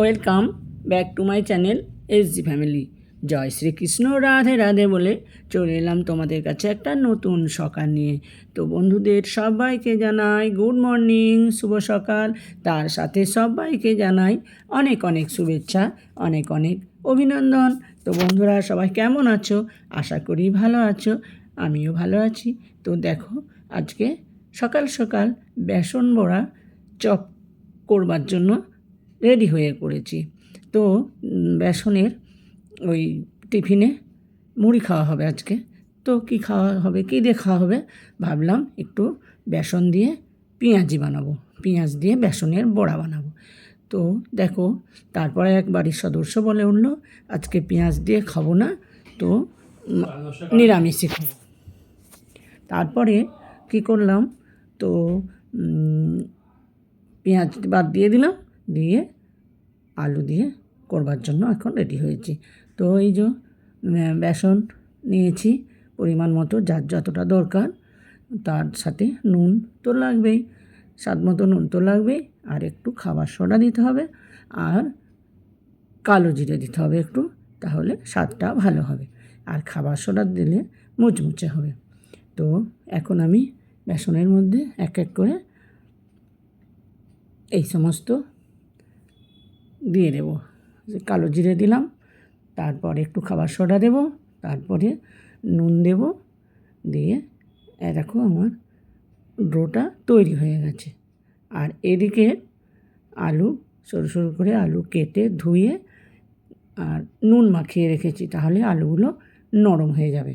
Welcome back to my channel S G family. জয় শ্রীকৃষ্ণ, রাধে রাধে বলে চলে এলাম তোমাদের কাছে একটা নতুন সকাল নিয়ে। তো বন্ধুদের সবাইকে জানাই গুড মর্নিং, শুভ সকাল। তার সাথে সবাইকে জানাই অনেক অনেক শুভেচ্ছা, অনেক অনেক অভিনন্দন। তো বন্ধুরা সবাই কেমন আছো? আশা করি ভালো আছো, আমিও ভালো আছি। তো দেখো আজকে সকাল সকাল বেসন বড়া চপ করবার জন্য রেডি হয়ে পড়েছি। তো বেসনের ওই টিফিনে মুড়ি খাওয়া হবে আজকে। তো কি খাওয়া হবে কী দিয়ে খাওয়া হবে? ভাবলাম একটু বেসন দিয়ে পেঁয়াজি বানাবো। পেঁয়াজ দিয়ে বেসনের বড়া বানাবো। তো দেখো তারপরে এক বাড়ির সদস্য বলে উঠল আজকে পেঁয়াজ দিয়ে খাব না তো উম, নিরামিষই খাব। তারপরে কি করলাম তো পেঁয়াজ বাদ দিয়ে দিলাম দিয়ে আলু দিয়ে করবার জন্য এখন রেডি হয়েছি। তো এই যে বেসন নিয়েছি পরিমাণ মতো, যার যতটা দরকার, তার সাথে নুন তো লাগবেই, স্বাদ মতো নুন তো লাগবেই, আর একটু খাবার সোডা দিতে হবে, আর কালো জিরে দিতে হবে একটু, তাহলে স্বাদটা ভালো হবে, আর খাবার সোডা দিলে মুচমুচে হবে। তো এখন আমি বেসনের মধ্যে এক এক করে এই সমস্ত দিয়ে দেব। যে কালো জিরে দিলাম, তারপরে একটু খাবার সোডা দেব, তারপরে নুন দেব, দিয়ে দেখো আমার ডোটা তৈরি হয়ে গেছে। আর এদিকে আলু, সরু সরু করে আলু কেটে ধুয়ে আর নুন মাখিয়ে রেখেছি, তাহলে আলুগুলো নরম হয়ে যাবে।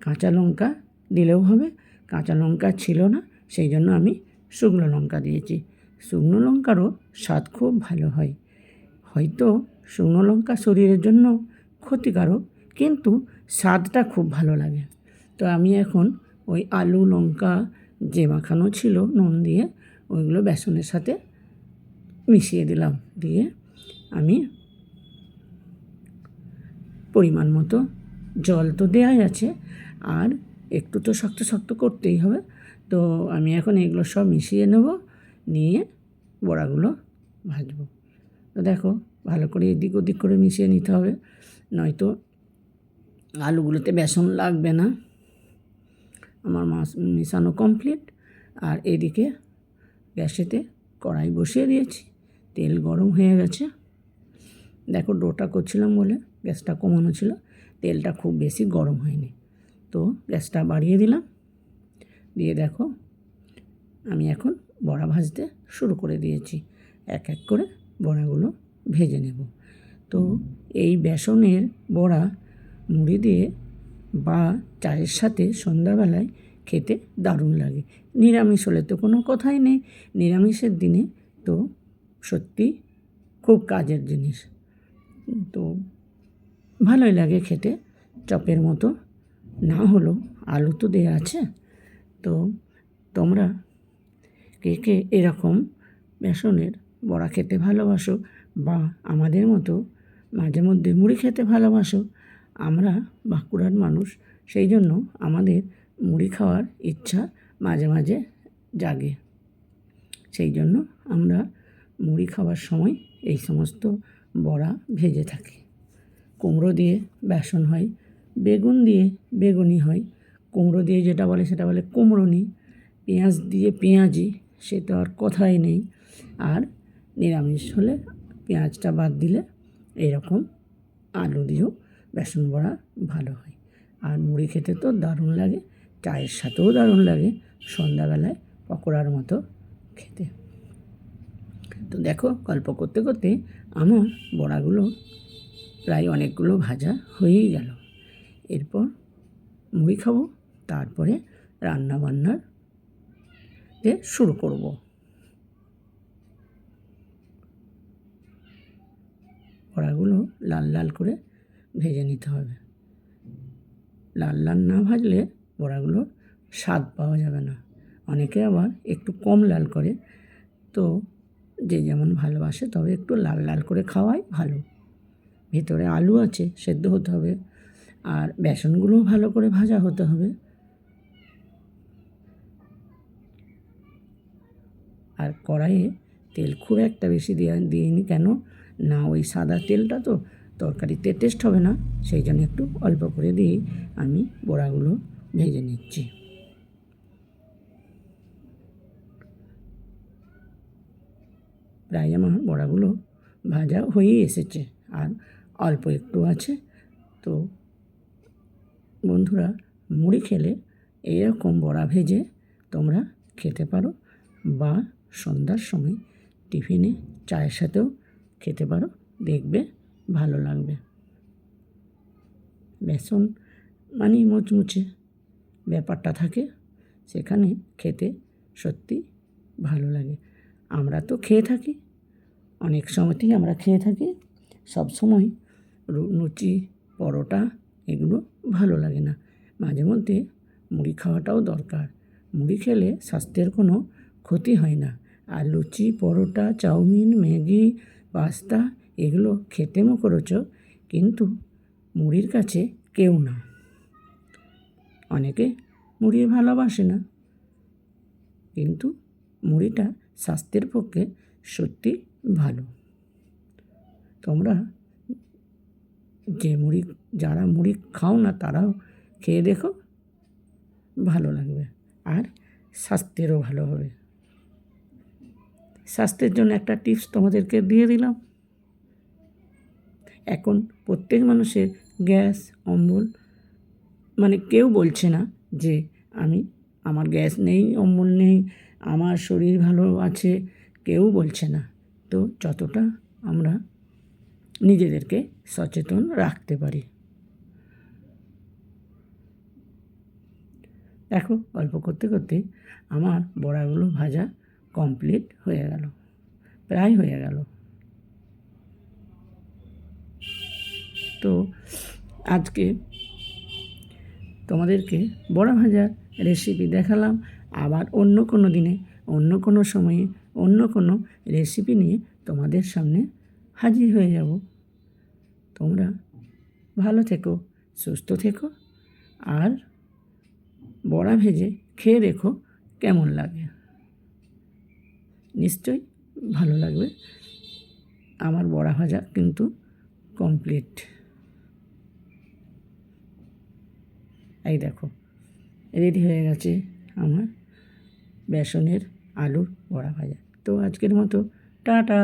কাঁচা লঙ্কা দিলেও হবে, কাঁচা লঙ্কা ছিল না, সেই জন্য আমি শুকনো লঙ্কা দিয়েছি। শুকনো লঙ্কারও স্বাদ খুব ভালো হয়। হয়তো শুকনো লঙ্কা শরীরের জন্য ক্ষতিকারক, কিন্তু স্বাদটা খুব ভালো লাগে। তো আমি এখন ওই আলু, লঙ্কা যে মাখানো ছিল, নুন দিয়ে ওইগুলো বেসনের সাথে মিশিয়ে দিলাম। দিয়ে আমি পরিমাণ মতো জল তো দেওয়াই আছে, আর একটু তো শক্ত শক্ত করতেই হবে। তো আমি এখন এগুলো সব মিশিয়ে নেব, নিয়ে বড়াগুলো ভাজবো। তো দেখো, ভালো করে এদিক ওদিক করে মিশিয়ে নিতে হবে। নয়তো আলুগুলোতে বেসন লাগবে না। আমার মাছ মিশানো কমপ্লিট আর এদিকে গ্যাসেতে কড়াই বসিয়ে দিয়েছি। তেল গরম হয়ে গেছে। দেখো, ডোটা করছিলাম বলে গ্যাসটা কমানো ছিল। তেলটা খুব বেশি গরম হয়নি। তো গ্যাসটা বাড়িয়ে দিলাম। দিয়ে দেখো, আমি এখন বড়া ভাজতে শুরু করে দিয়েছি। এক এক করে বড়াগুলো ভেজে নেব। তো এই বেসনের বড়া মুড়ি দিয়ে বা চায়ের সাথে সন্ধ্যাবেলায় খেতে দারুণ লাগে। নিরামিষ হলে তো কোনো কথাই নেই। নিরামিষের দিনে তো সত্যি খুব কাজের জিনিস। তো ভালোই লাগে খেতে। চপের মতো। না হলেও আলু তো দেওয়া আছে। তো তোমরা কে কে এরকম বেসনের বড়া খেতে ভালোবাসো বা আমাদের মতো মাঝে মধ্যে মুড়ি খেতে ভালোবাসো, আমরা বাঁকুড়ার মানুষ, সেই জন্য আমাদের মুড়ি খাওয়ার ইচ্ছা মাঝে মাঝে জাগে। সেই জন্য আমরা মুড়ি খাওয়ার সময় এই সমস্ত বড়া ভেজে থাকি। কুমড়ো দিয়ে বেসন হয়, বেগুন দিয়ে বেগুনি হয়, কুমড়ো দিয়ে যেটা বলে সেটা বলে কুমড়োনি, পেঁয়াজ দিয়ে পেঁয়াজি, সে তো আর কথাই নেই। আর নিরামিষ হলে পেঁয়াজটা বাদ দিলে এরকম আলু দিয়েও বেসন বড়া ভালো হয়। আর মুড়ি খেতে তো দারুণ লাগে, চায়ের সাথেও দারুণ লাগে সন্ধ্যাবেলায় পকোড়ার মতো খেতে। তো দেখো, গল্প করতে করতে আমার বড়াগুলো প্রায় অনেকগুলো ভাজা হয়েই গেল। এরপর মুড়ি খাব, তারপরে রান্না বান্নার শুরু করব। বড়াগুলো লাল লাল করে ভেজে নিতে হবে। লাল লাল না ভাজলে বড়াগুলোর স্বাদ পাওয়া যাবে না। অনেকে আবার একটু কম লাল করে, তো যে যেমন ভালোবাসে তবে একটু লাল লাল করে খাওয়াই ভালো। ভেতরে আলু আছে, সেদ্ধ হতে হবে, আর বেসনগুলোও ভালো করে ভাজা হতে হবে। আর কড়াইয়ে তেল খুব একটা বেশি দেওয়া দিইনি কেন? না, ওই সাদা তেলটা তো তরকারিতে টেস্ট হবে না, সেই জন্য একটু অল্প করে দিয়ে আমি বড়াগুলো ভেজে নিচ্ছি। প্রায় আমার বড়াগুলো ভাজা হয়েই এসেছে, আর অল্প একটু আছে। তো বন্ধুরা, মুড়ি খেলে এরকম বড়া ভেজে তোমরা খেতে পারো, বা সন্ধ্যার সময় টিফিনে চায়ের সাথেও খেতে পারো, দেখবে ভালো লাগবে। বেসন মানেই মুচমুচে ব্যাপারটা থাকে, সেখানে খেতে সত্যি ভালো লাগে। আমরা তো খেয়ে থাকি, অনেক সময়তেই আমরা খেয়ে থাকি, সব সময় লুচি, পরোটা এগুলো ভালো লাগে না। মাঝে মধ্যে মুড়ি খাওয়াটাও দরকার। মুড়ি খেলে স্বাস্থ্যের কোনো ক্ষতি হয় না। আর luchi, paratha, chowmein, Maggi pasta এগুলো খেতে মুখরোচ কিন্তু মুড়ির কাছে কেউ না। অনেকে মুড়ি ভালোবাসে না, কিন্তু মুড়িটা স্বাস্থ্যের পক্ষে সত্যি ভালো। তোমরা যে মুড়ি, যারা মুড়ি খাও না, তারাও খেয়ে দেখো, ভালো লাগবে। আর স্বাস্থ্যেরও ভালো হবে। স্বাস্থ্যের জন্য একটা টিপস তোমাদেরকে দিয়ে দিলাম। এখন প্রত্যেক মানুষের গ্যাস, অম্বল মানে কেউ বলছে না যে আমি, আমার গ্যাস নেই, অম্বল নেই, আমার শরীর ভালো আছে, কেউ বলছে না। তো যতটা আমরা নিজেদেরকে সচেতন রাখতে পারি। দেখো অল্প করতে করতে আমার বড়াগুলো ভাজা কমপ্লিট হয়ে গেল। প্রায় হয়ে গেল। তো আজকে তোমাদেরকে বড়া ভাজার রেসিপি দেখালাম। আবার অন্য কোনো দিনে, অন্য কোনো সময়ে, অন্য কোনো রেসিপি নিয়ে তোমাদের সামনে হাজির হয়ে যাব। তোমরা ভালো থেকো, সুস্থ থেকো আর বড়া ভেজে খেয়ে দেখো কেমন লাগে। নিশ্চয়ই ভালো লাগবে। আমার বড়া ভাজা কিন্তু কমপ্লিট এই দেখো রেডি হয়ে গেছে আমার বেসনের আলুর বড়া ভাজা। তো আজকের মতো, টাটা!